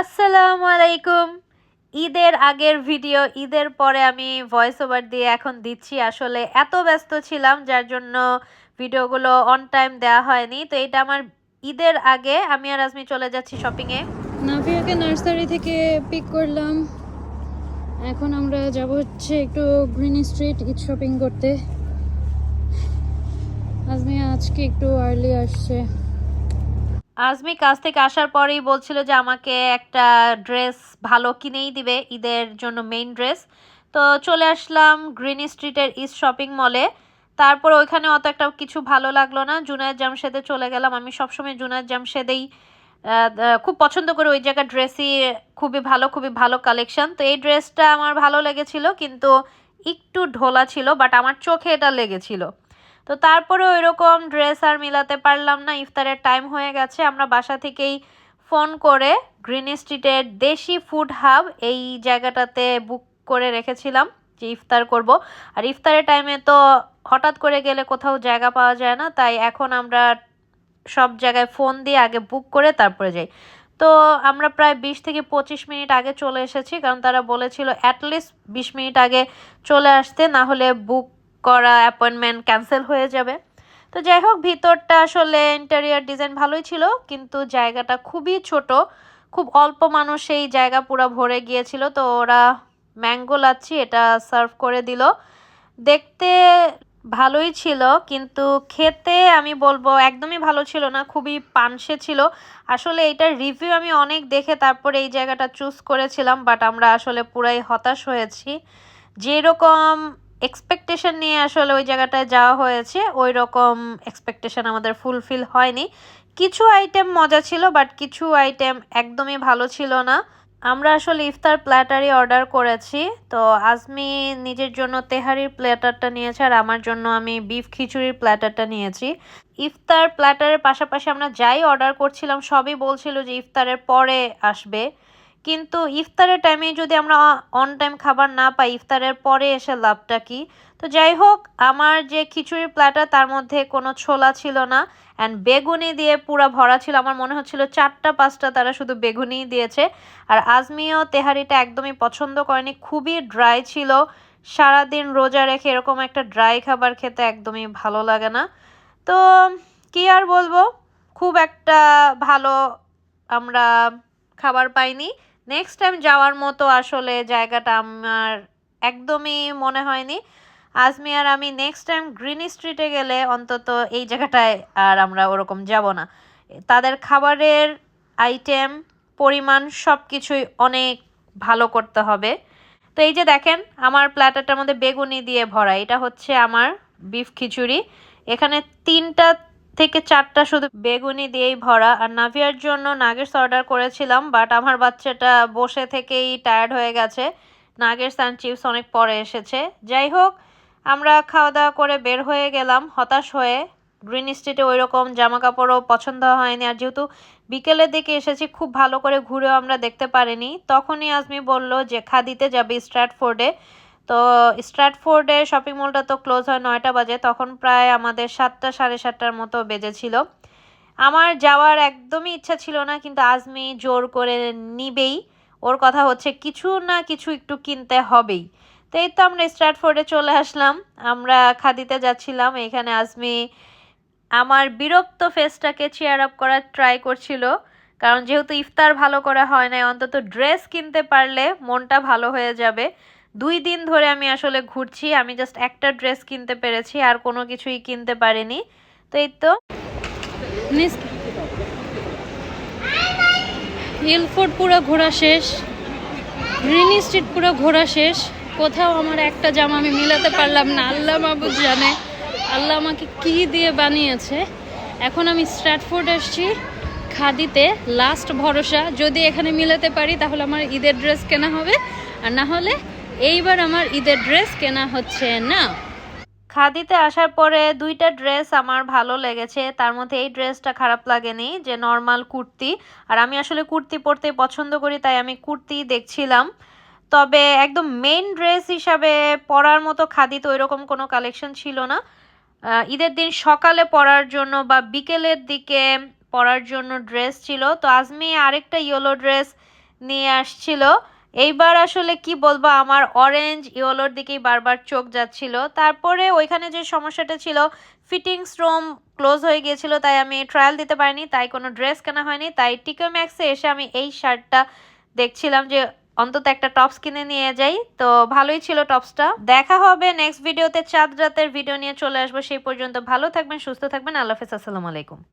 আসসালামু আলাইকুম ঈদের আগের ভিডিও, ঈদের পরে আমি ভয়েস ওভার দিয়ে এখন দিচ্ছি। আসলে এত ব্যস্ত ছিলাম, যার জন্য ভিডিওগুলো অন টাইম দেওয়া হয়নি। তো এটা আমার ঈদের আগে আমি আর আজমি চলে যাচ্ছি শপিংয়ে নাফিয়াকে নার্সারি থেকে পিক করলাম। এখন আমরা যাব হচ্ছে একটু গ্রিন স্ট্রিট ঈদ শপিং করতে। আজমি আজকে একটু আর্লি আসছে। আজমি কাজ থেকে আসার পরেই বলছিল যে আমাকে একটা ড্রেস ভালো কিনেই দিবে, ঈদের জন্য মেইন ড্রেস তো চলে আসলাম গ্রিন স্ট্রিটের ইস্ট শপিং মলে তারপর ওইখানে অত একটা কিছু ভালো লাগল না। জুনায়দ জামশেদে চলে গেলাম। আমি সবসময় জুনায়দ জামশেদেই খুব পছন্দ করি। ওই জায়গার ড্রেসই খুবই ভালো খুবই ভালো কালেকশন তো এই ড্রেসটা আমার ভালো লেগেছিল, কিন্তু একটু ঢোলা ছিল বাট আমার চোখে এটা লেগেছিল। তো তারপরে ওই রকম ড্রেস আর মিলাতে পারলাম না, ইফতারের টাইম হয়ে গেছে। আমরা বাসা থেকেই ফোন করে গ্রিন স্ট্রিটের দেশি ফুড হাব এই জায়গাটাতে বুক করে রেখেছিলাম যে ইফতার করব। আর ইফতারের টাইমে তো হঠাৎ করে গেলে কোথাও জায়গা পাওয়া যায় না, তাই এখন আমরা সব জায়গায় ফোন দিয়ে আগে বুক করে তারপরে যাই। তো আমরা প্রায় বিশ থেকে পঁচিশ মিনিট আগে চলে এসেছি, কারণ তারা বলেছিল অ্যাটলিস্ট বিশ মিনিট আগে চলে আসতে, না হলে বুক করা অ্যাপয়েন্টমেন্ট ক্যান্সেল হয়ে যাবে। তো যাই হোক, ভিতরটা আসলে ইন্টেরিয়ার ডিজাইন ভালোই ছিল, কিন্তু জায়গাটা খুবই ছোট। খুব অল্প মানুষ এই জায়গা পুরো ভরে গিয়েছিল, তো ওরা ম্যাঙ্গো লাচ্ছি এটা সার্ভ করে দিল। দেখতে ভালোই ছিল, কিন্তু খেতে আমি বলব একদমই ভালো ছিল না, খুবই পানসে ছিল। আসলে এটার রিভিউ আমি অনেক দেখে তারপরে এই জায়গাটা চুজ করেছিলাম বাট আমরা আসলে পুরাই হতাশ হয়েছি। যেরকম এক্সপেকটেশন নিয়ে আসলে ওই জায়গাটায় যাওয়া হয়েছে। ওই রকম এক্সপেকটেশন আমাদের ফুলফিল হয়নি। কিছু আইটেম মজা ছিল বাট কিছু আইটেম একদমই ভালো ছিল না। আমরা আসলে ইফতার প্ল্যাটারই অর্ডার করেছি। তো আজমি নিজের জন্য তেহারির প্ল্যাটারটা নিয়েছে আর আমার জন্য আমি বিফ খিচুড়ির প্ল্যাটারটা নিয়েছি। ইফতার প্ল্যাটারের পাশাপাশি আমরা যাই অর্ডার করছিলাম, সবই বলছিল যে ইফতারের পরে আসবে। কিন্তু ইফতারের টাইমে যদি আমরা অন টাইম খাবার না পাই, ইফতারের পরে এসে লাভটা কি? তো যাই হোক, আমার যে খিচুড়ির প্ল্যাটার তার মধ্যে কোনো ছোলা ছিল না অ্যান্ড বেগুনি দিয়ে পুরা ভরা ছিল। আমার মনে হচ্ছিল চারটা, পাঁচটা তারা শুধু বেগুনিই দিয়েছে। আর আজমিও তেহারিটা একদমই পছন্দ করেনি। খুবই ড্রাই ছিল। সারাদিন রোজা রেখে এরকম একটা ড্রাই খাবার খেতে একদমই ভালো লাগে না। তো কি আর বলব? খুব একটা ভালো আমরা খাবার পাইনি। নেক্সট টাইম যাওয়ার মতো আসলে জায়গাটা আমার একদমই মনে হয়নি। আজমি আর আমি নেক্সট টাইম গ্রিন স্ট্রিটে গেলে অন্তত এই জায়গাটায় আর আমরা ওরকম যাব না। তাদের খাবারের আইটেম পরিমাণ সব কিছুই অনেক ভালো করতে হবে। তো এই যে দেখেন, আমার প্ল্যাটারটার মধ্যে বেগুনি দিয়ে ভরা। এটা হচ্ছে আমার বিফ খিচুড়ি। এখানে তিনটা থেকে চারটা শুধু বেগুনি দিয়েই ভরা। আর নাভিয়ার জন্য নাগেটস অর্ডার করেছিলাম বাট আমার বাচ্চাটা বসে থেকেই টায়ার্ড হয়ে গেছে। নাগেটস অ্যান্ড চিপস অনেক পরে এসেছে। যাই হোক, আমরা খাওয়া দাওয়া করে বের হয়ে গেলাম হতাশ হয়ে। গ্রিন স্ট্রিটে ওই রকম জামা কাপড়ও পছন্দ হয়নি। আর যেহেতু বিকেলের দিকে এসেছি, খুব ভালো করে ঘুরেও আমরা দেখতে পারিনি। তখনই আজমি বলল যে খাদিতে যাবে স্ট্র্যাটফোর্ডে তো স্ট্র্যাটফোর্ডে শপিং মলটা তো ক্লোজ হয় নয়টা বাজে, তখন প্রায় আমাদের সাতটা, সাড়ে সাতটার মতো বেজেছিল। আমার যাওয়ার একদমই ইচ্ছা ছিল না, কিন্তু আজমি জোর করে নিবেই। ওর কথা হচ্ছে কিছু না কিছু একটু কিনতে হবেই। তো এই তো আমরা স্ট্র্যাটফোর্ডে চলে আসলাম। আমরা খাদিতে যাচ্ছিলাম, এখানে আজমি আমার বিরক্ত ফেসটাকে চেয়ার আপ করার ট্রাই করছিল। কারণ যেহেতু ইফতার ভালো করা হয় না অন্তত ড্রেস কিনতে পারলে মনটা ভালো হয়ে যাবে। দুই দিন ধরে আমি আসলে ঘুরছি, আমি জাস্ট একটা ড্রেস কিনতে পেরেছি, আর কোনো কিছুই কিনতে পারিনি। তো এই তো। হিলফোর্ড পুরো ঘোরা শেষ গ্রিন স্ট্রিট পুরো ঘোরা শেষ। কোথাও আমার একটা জামা আমি মিলাতে পারলাম না, আল্লাহ মাহবুব জানে। আল্লাহ আমাকে কি দিয়ে বানিয়েছে। এখন আমি স্ট্র্যাটফোর্ড আসছি খাদিতে লাস্ট ভরসা। যদি এখানে মিলাতে পারি, তাহলে আমার ঈদের ড্রেস কেনা হবে। আর না হলে এইবার আমার ঈদের ড্রেস কেনা হচ্ছে না। খাদিতে আসার পরে দুইটা ড্রেস আমার ভালো লেগেছে, তার মধ্যে এই ড্রেসটা খারাপ লাগেনি যে নর্মাল কুর্তি। আর আমি আসলে কুর্তি পরতে পছন্দ করি, তাই আমি কুর্তি দেখছিলাম। তবে একদম মেইন ড্রেস হিসাবে পরার মতো খাদিতে ওইরকম কোনো কালেকশন ছিল না। ঈদের দিন সকালে পরার জন্য বা বিকেলের দিকে পরার জন্য ড্রেস ছিল। তো আজমি আরেকটা ইয়েলো ড্রেস নিয়ে আসছিল। এইবার আসলে কি বলব, আমার অরেঞ্জ ইয়েলোর দিকেই বারবার চোখ যাচ্ছিল। তারপরে ওইখানে যে সমস্যাটা ছিল ফিটিংস রুম ক্লোজ হয়ে গিয়েছিল, তাই আমি ট্রায়াল দিতে পারিনি, তাই কোনো ড্রেস কেনা হয়নি। তাই টিকো ম্যাক্সে এসে আমি এই শার্টটা দেখছিলাম যে অন্তত একটা টপস কিনে নিয়ে যাই। তো ভালোই ছিল টপসটা দেখা হবে নেক্সট ভিডিওতে চাঁদ রাতের ভিডিও নিয়ে চলে আসব। সেই পর্যন্ত ভালো থাকবেন, সুস্থ থাকবেন। আল্লাহ হাফেজ, আসসালামু আলাইকুম।